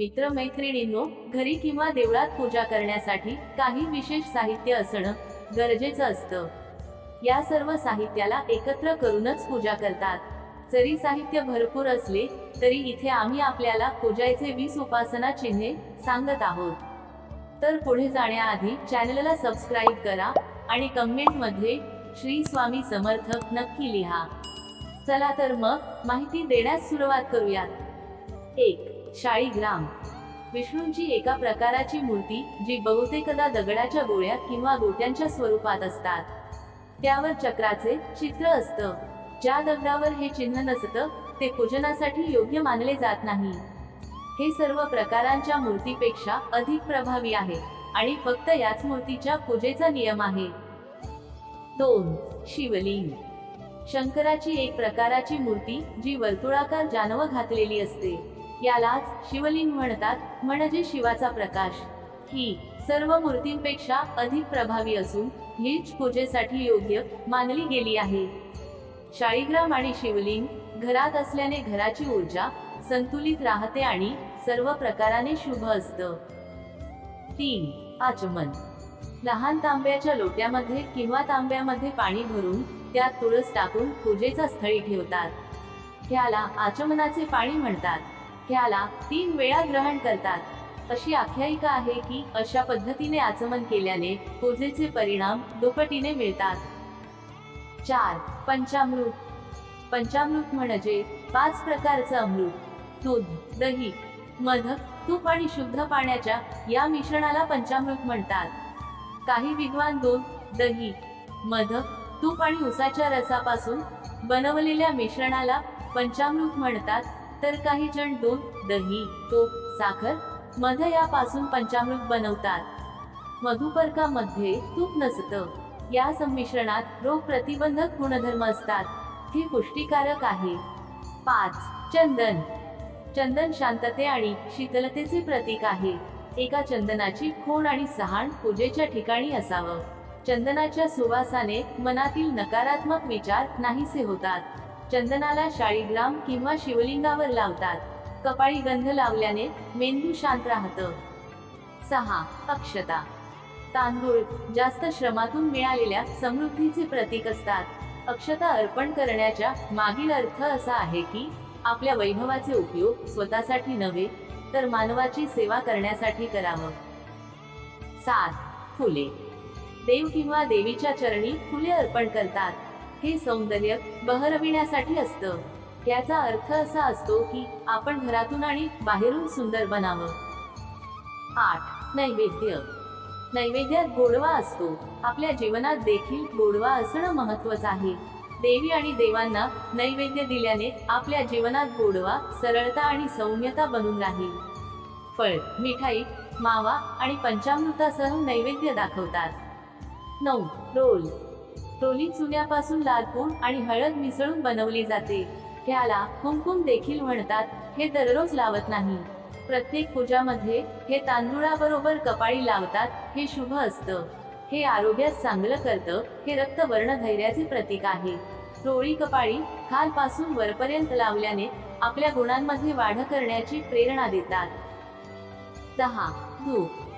मित्रमैत्रिणींनो घरी किंवा देवळात पूजा करण्यासाठी काही विशेष साहित्य असणं गरजेचं असतं. या सर्व साहित्याला एकत्र करूनच पूजा करतात. जरी साहित्य भरपूर असले तरी इथे आम्ही आपल्याला पूजायचे वीस उपासना चिन्हे सांगत आहोत. तर पुढे जाण्याआधी चॅनलला सबस्क्राईब करा आणि कमेंटमध्ये श्री स्वामी समर्थ नक्की लिहा. चला तर मग माहिती देण्यास सुरुवात करूयात. एक शाळीग्राम विष्णूंची एका प्रकाराची मूर्ती जी बहुतेकदा दगडाच्या गोळ्या किंवा गोट्यांच्या स्वरूपात असतात. त्यावर चक्राचे चित्र असतं. ज्या दगडावर हे चिन्ह नसतं ते पूजनासाठी योग्य मानले जात नाही. हे सर्व प्रकारांच्या मूर्तीपेक्षा अधिक प्रभावी आहे आणि फक्त याच मूर्तीच्या पूजेचा नियम आहे. दोन शिवलिंग. शंकराची एक प्रकाराची मूर्ती जी वर्तुळाकार जानव घातलेली असते. यालाच शिवलिंग म्हणतात म्हणजे शिवाचा प्रकाश. ही सर्व मूर्तींपेक्षा अधिक प्रभावी असून हीच पूजेसाठी योग्य मानली गेली आहे. शाळीग्राम आणि शिवलिंग घरात असल्याने घराची ऊर्जा संतुलित राहते आणि सर्व प्रकाराने शुभ असतं. तीन आचमन. लहान तांब्याच्या लोट्यामध्ये किंवा तांब्यामध्ये पाणी भरून त्यात तुळस टाकून पूजेचा स्थळी ठेवतात. त्याला आचमनाचे पाणी म्हणतात. ह्याला तीन वेळा ग्रहण करतात. अशी आख्यायिका आहे की अशा पद्धतीने आचमन केल्याने पूजेचे परिणाम दुपटीने मिळतात. चार पंचामृत. पंचामृत म्हणजे पाच प्रकारचं अमृत. दूध दही मध तूप आणि शुद्ध पाण्याच्या या मिश्रणाला पंचामृत म्हणतात. काही विद्वान दूध दही मध तूप आणि उसाच्या रसापासून बनवलेल्या मिश्रणाला पंचामृत म्हणतात. तर काही जण दूध दही तूप साखर मध यापासून पंचामृत बनवतात. मधुपर्कामध्ये तूप नसतं. या संमिश्रणात रोग प्रतिबंधक गुणधर्म असतात. हे पुष्टीकारक आहे. पाच चंदन. चंदन शांतते आणि शीतलतेचे प्रतीक आहे. एका चंदनाची खूण आणि सहाण पूजेच्या ठिकाणी असावं. चंदनाच्या सुवासाने मनातील नकारात्मक विचार नाहीसे होतात. चंदनाला शाळीग्राम किंवा शिवलिंगावर लावतात. कपाळी गंध लावल्याने मेंदू शांत राहतं. सहा अक्षता. तांदूळ जास्त श्रमातून मिळालेल्या समृद्धीचे प्रतीक असतात. अक्षता अर्पण करण्याच्या मागील अर्थ असा आहे की आपल्या वैभवाचे उपयोग स्वतःसाठी नव्हे तर मानवाची सेवा करण्यासाठी करावं. सात फुले. देव किंवा देवीच्या चरणी फुले अर्पण करतात. हे सौंदर्य बहरविण्यासाठी असतं. याचा अर्थ असा असतो की आपण घरातून आणि बाहेरून सुंदर बनावं. आठ. नैवेद्य. नैवेद्यात गोडवा असतो. आपल्या जीवनात देखील गोडवा असणं महत्वाचं आहे. देवी आणि देवांना नैवेद्य दिल्याने आपल्या जीवनात गोडवा सरळता आणि सौम्यता बनून राहील. फळ मिठाई मावा आणि पंचामृतासह नैवेद्य दाखवतात. नऊ. रोल. टोली चुन्यापासून लालपूड आणि हळद मिसळून बनवली जाते. ह्याला कुमकुम देखील म्हणतात हे दररोज लावत नाही. प्रत्येक पूजामध्ये हे तांदुळाबरोबर कपाळी लावतात हे शुभ असतं. हे आरोग्यास चांगलं करतं हे रक्तवर्ण धैर्याचे प्रतीक आहे. टोळी कपाळी खालपासून वरपर्यंत लावल्याने आपल्या गुणांमध्ये वाढ करण्याची प्रेरणा देतात. दहा धूप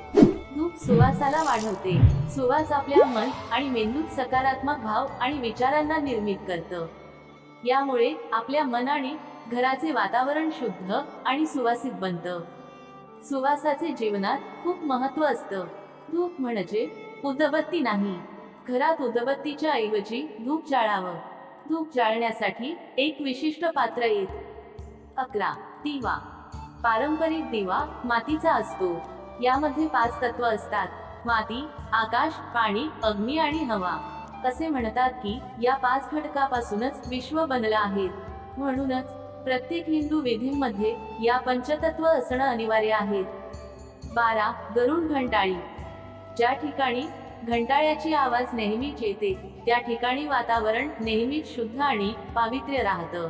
धूप सुवासाला वाढवते सुवास आपल्या मन आणि मेंदूत सकारात्मक भाव आणि विचारांना निर्मित करतं. यामुळे आपल्या मन आणि घराचे वातावरण शुद्ध आणि सुवासित बनतं. सुवासाचे जीवनात खूप महत्त्व असतं. धूप म्हणजे उदबत्ती नाही. घरात उदबत्तीच्या ऐवजी धूप जाळावं. धूप जाळण्यासाठी एक विशिष्ट पात्र येत. अकरा. दिवा. पारंपरिक दिवा मातीचा असतो. यामध्ये पाच तत्व असतात. माती आकाश पाणी अग्नी आणि हवा. असे म्हणतात की या पाच घटकापासूनच विश्व बनला आहे. म्हणूनच प्रत्येक हिंदू विधींमध्ये या पंचतत्व असणं अनिवार्य आहे. बारा. गरुड घंटाळी. ज्या ठिकाणी घंटाळ्याची आवाज नेहमीच येते त्या ठिकाणी वातावरण नेहमीच शुद्ध आणि पावित्र्य राहतं.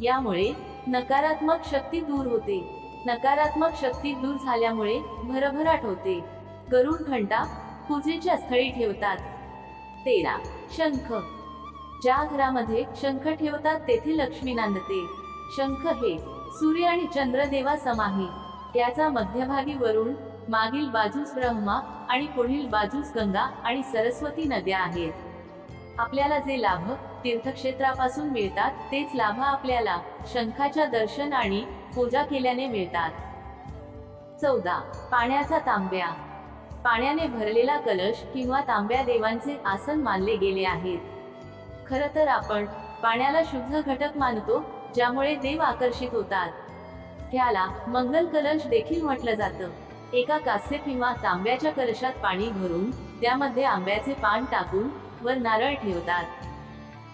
यामुळे नकारात्मक शक्ती दूर होते. नकारात्मक शक्ती दूर झाल्यामुळे भरभराट होते. गरुड घंटा पूजेच्या स्थळी ठेवतात. तेरा. शंख. ज्या घरामध्ये शंख ठेवतात तेथे लक्ष्मी नांदते. शंख हे सूर्य आणि चंद्रदेवा सम आहे याचा मध्यभागी वरुण मागील बाजूस ब्रह्मा आणि पुढील बाजूस गंगा आणि सरस्वती नद्या आहेत. आपल्याला जे लाभ तीर्थक्षेत्रापासून मिळतात तेच लाभ आपल्याला शंखाच्या दर्शन आणि पूजा केल्याने मिळतात. चौदा. पाण्याचा तांब्या. पाण्याने भरलेला कलश किंवा तांब्या देवांचे आसन मानले गेले आहेत. खर तर आपण पाण्याला शुद्ध घटक मानतो ज्यामुळे देव आकर्षित होतात. त्याला मंगल कलश देखील म्हटलं जातं. एका कासे किंवा तांब्याच्या कलशात पाणी भरून त्यामध्ये आंब्याचे पान टाकून वर नारळ ठेवतात.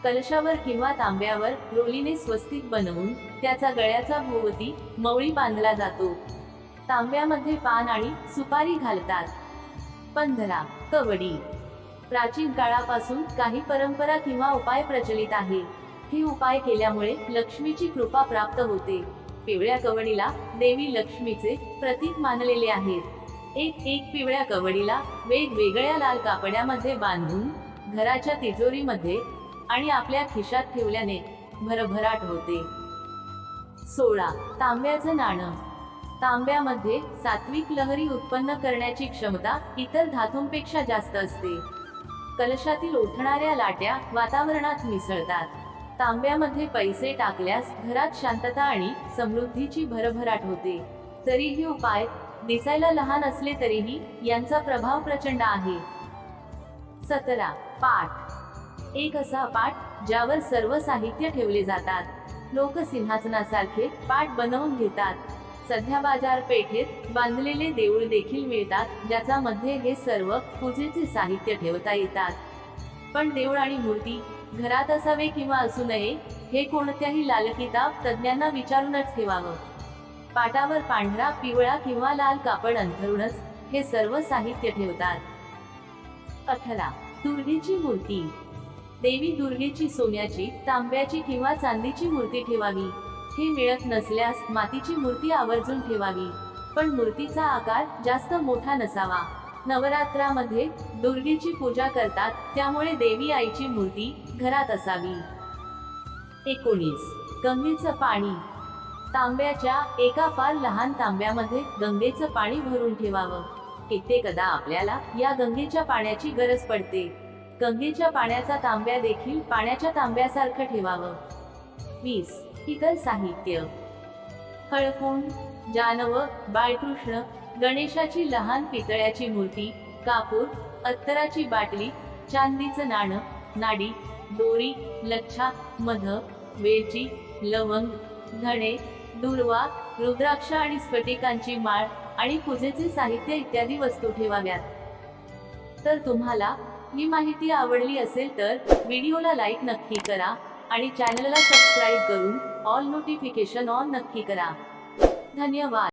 कलशावर किंवा तांब्यावर रोलीने स्वस्तिक बनवून त्याचा गळ्याचा भोवती मवळी बांधला जातो. तांब्यामध्ये पान आणि सुपारी घालतात. पंधरा. कवडी प्राचीन काळापासून काही परंपरा किंवा उपाय प्रचलित आहे. हे उपाय केल्यामुळे लक्ष्मीची कृपा प्राप्त होते. पिवळ्या कवडीला देवी लक्ष्मीचे प्रतीक मानलेले आहेत. एक एक पिवळ्या कवडीला वेगवेगळ्या लाल कापड्यामध्ये बांधून घराच्या तिजोरीमध्ये आणि आपल्या खिशात ठेवल्याने भरभराट होते. सोळा. तांब्याचं नाणं. तांब्यामध्ये सात्विक लहरी उत्पन्न करण्याची क्षमता इतर धातूंपेक्षा जास्त असते. कलशातील उठणाऱ्या लाट्या वातावरणात मिसळतात. तांब्यामध्ये पैसे टाकल्यास घरात शांतता आणि समृद्धीची भरभराट होते. जरीही उपाय दिसायला लहान असले तरीही यांचा प्रभाव प्रचंड आहे. सतरा. पाठ. एक असा पाठ ज्यावर सर्व साहित्य ठेवले जातात. लोक सिंहासनासारखे पाठ बनवून घेतात. सध्या बाजारपेठेत बांधलेले देऊळ देखील मिळतात ज्याचा मध्ये हे सर्व पूजेचे साहित्य ठेवता येतात. पण देऊळ आणि मूर्ती घरात असावे किंवा असू नये हे कोणत्याही लालकिताब तज्ज्ञांना विचारूनच ठेवावं. पाटावर पांढरा पिवळा किंवा लाल कापड अंथरूनच हे सर्व साहित्य ठेवतात. अठरा. दुर्गेची मूर्ती. देवी दुर्गेची सोन्याची तांब्याची किंवा चांदीची मूर्ती ठेवावी. हे मिळत नसल्यास मातीची मूर्ती आवर्जून ठेवावी. पण मूर्तीचा आकार जास्त मोठा नसावा. नवरात्रामध्ये दुर्गेची पूजा करतात त्यामुळे देवी आईची मूर्ती घरात असावी. एकोणीस. गंगेचं पाणी. तांब्याच्या एका फार लहान तांब्यामध्ये गंगेचं पाणी भरून ठेवावं. कित्येकदा आपल्याला या गंगेच्या पाण्याची गरज पडते. गंगेच्या पाण्याचा तांब्या देखील पाण्याच्या तांब्यासारखं ठेवावं. वीस. इतर साहित्य. हळकुंड जानव बाळकृष्ण गणेशाची लहान पितळ्याची मूर्ती कापूर अत्तराची बाटली चांदीचं नाणं नाडी दोरी लच्छा मध वेलची लवंग धणे दुर्वा रुद्राक्ष आणि स्फटिकांची माळ आणि पूजेचे साहित्य इत्यादी वस्तू ठेवाव्यात. तर तुम्हाला ही माहिती आवडली असेल तर व्हिडिओला लाईक नक्की करा आणि चॅनलला सबस्क्राईब करून ऑल नोटिफिकेशन ऑन नक्की करा. धन्यवाद.